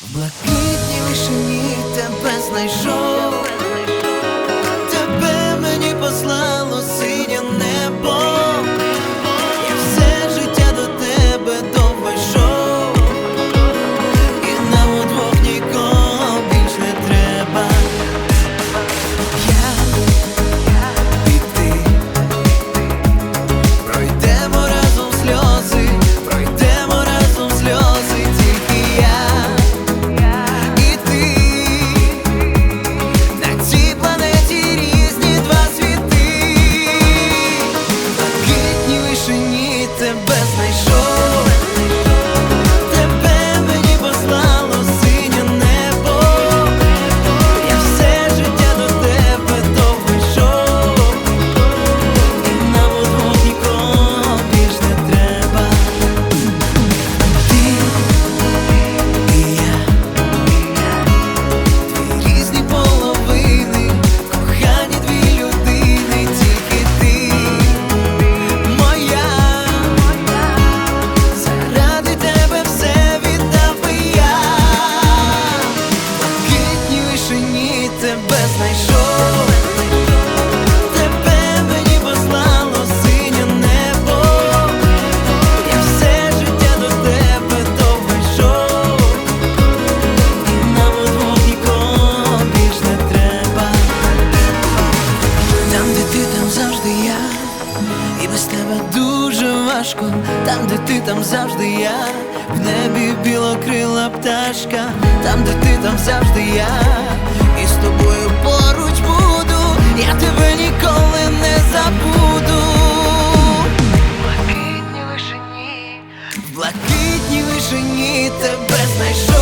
В блакитній лишині тебе знайшов. my без тебе дуже важко, там, де ти, там завжди я, в небі білокрила пташка, там, де ти, там завжди я, і з тобою поруч буду, я тебе ніколи не забуду. В блакитній вишені, тебе знайшов.